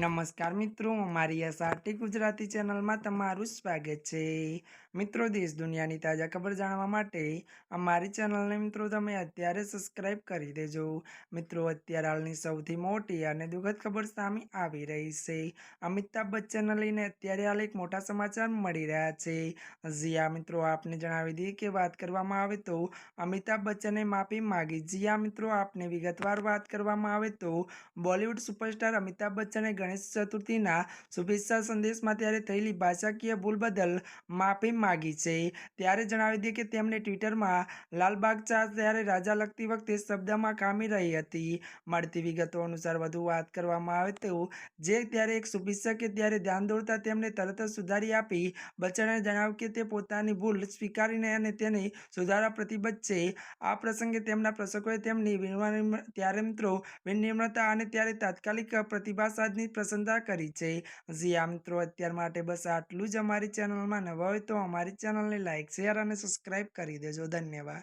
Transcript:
નમસ્કાર મિત્રો, મારી એસઆરટી ગુજરાતી ચેનલમાં તમારું સ્વાગત છે. મિત્રો, દેશ દુનિયાની તાજા ખબર જાણવા માટે અમારી ચેનલને મિત્રો તમે અત્યારે સબસ્ક્રાઇબ કરી દેજો. મિત્રો, અત્યારે હાલની સૌથી મોટી અને દુઃખદ ખબર સામે આવી રહી છે. અમિતાભ બચ્ચનને લઈને અત્યારે હાલ એક મોટા સમાચાર મળી રહ્યા છે. જીયા મિત્રો, આપને જણાવી દઈએ કે વાત કરવામાં આવે તો અમિતાભ બચ્ચને માફી માગી. જીયા મિત્રો, આપને વિગતવાર વાત કરવામાં આવે તો બોલિવૂડ સુપરસ્ટાર અમિતાભ બચ્ચને ગણેશ ચતુર્થીના શુભેચ્છા સંદેશમાં ત્યારે થયેલી ભાષાકીય ભૂલ બદલ માફી માગી છે. ત્યારે જણાવી દઈએ કે તેમણે ટ્વિટરમાં લાલબાગ ચા ત્યારે રાજા લખતી વખતે શબ્દમાં કામી રહી હતી. મળતી વિગતો અનુસાર વધુ વાત કરવામાં આવે તો જે ત્યારે એક શુભેચ્છકે ત્યારે ધ્યાન દોરતા તેમને તરત જ સુધારી આપી. બચ્ચને જણાવ્યું કે તે પોતાની ભૂલ સ્વીકારીને અને તેને સુધારા પ્રતિબદ્ધ છે. આ પ્રસંગે તેમના પ્રશંસકોએ તેમની ત્યારે મિત્રો વિનિમ્રતા અને ત્યારે તાત્કાલિક પ્રતિભાસાદની પ્રશંસા કરી છે. જી આ મિત્રો, અત્યાર માટે બસ આટલું જ અમારી ચેનલમાં. નવા હોય તો અમારી ચેનલને લાઇક શેર અને સબસ્ક્રાઇબ કરી દેજો. ધન્યવાદ.